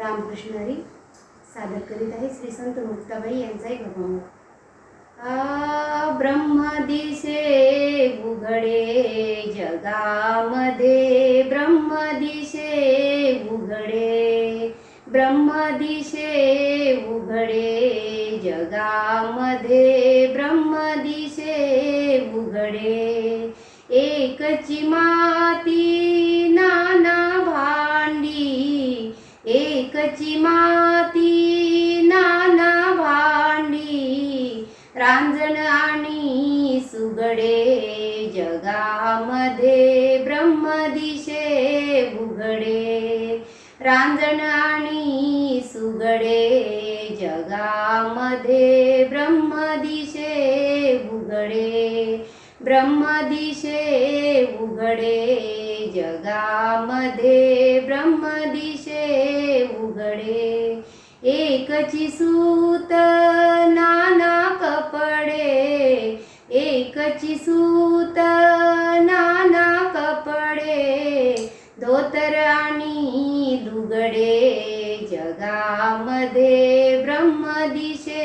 रामकृष्ण हरी सादर करीत आहे श्री संत मुक्ताबाई यांचा एक अभंग ब्रह्म दिसे उघडे जगामध्ये. ब्रह्म दिसे उघडे ब्रह्म दिसे उघडे जगामध्ये. ब्रह्म दिसे उघडे एकची माती एकची माती नाना भांडी रांजण आणि सुगडे जगामध्ये ब्रह्मदिशे उघडे. रांजण आणि सुगडे जगामध्ये ब्रह्मदिशे उघडे. ब्रह्मदिशे उघडे जगामध्ये ब्रह्म एकची सूत नाना कपडे. एकची सूत नाना कपडे. धोतर आणि लुगडे जगामध्ये ब्रह्मदिशे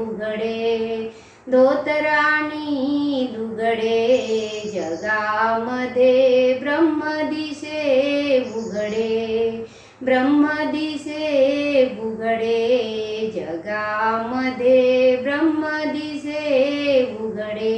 उघडे. धोतर आणि लुगडे जगामध्ये ब्रह्मदिशे उघडे. ब्रह्मदिशे उघडे जगामध्ये ब्रह्मदिशे उघडे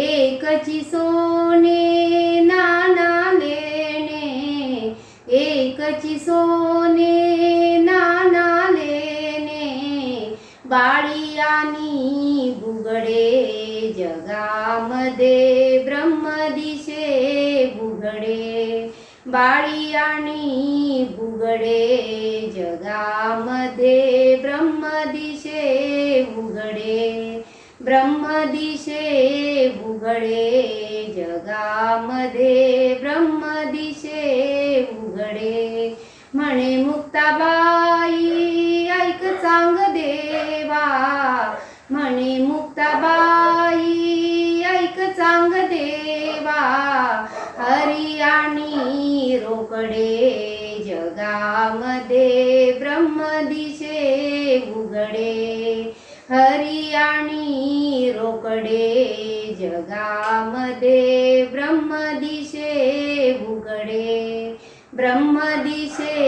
एकची सोने नाना लेणे एकची सोने नाना लेणे बाळी आणि बुगडे जगामध्ये ब्रह्मदिशे बुगडे बाळी आणि बुगडे जगामध्ये ब्रह्मदिशे उघडे ब्रह्मदिशे उघडे जगामध्ये ब्रह्मदिशे उघडे पडे रोकडे जगामध्ये ब्रह्मदिशे उघडे हरी आणि रोकडे जगामध्ये ब्रह्मदिशे उघडे ब्रह्मदिशे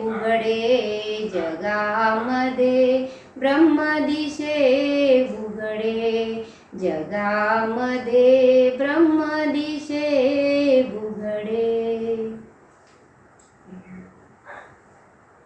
उघडे जगामध्ये ब्रह्मदिशे उघडे जगामध्ये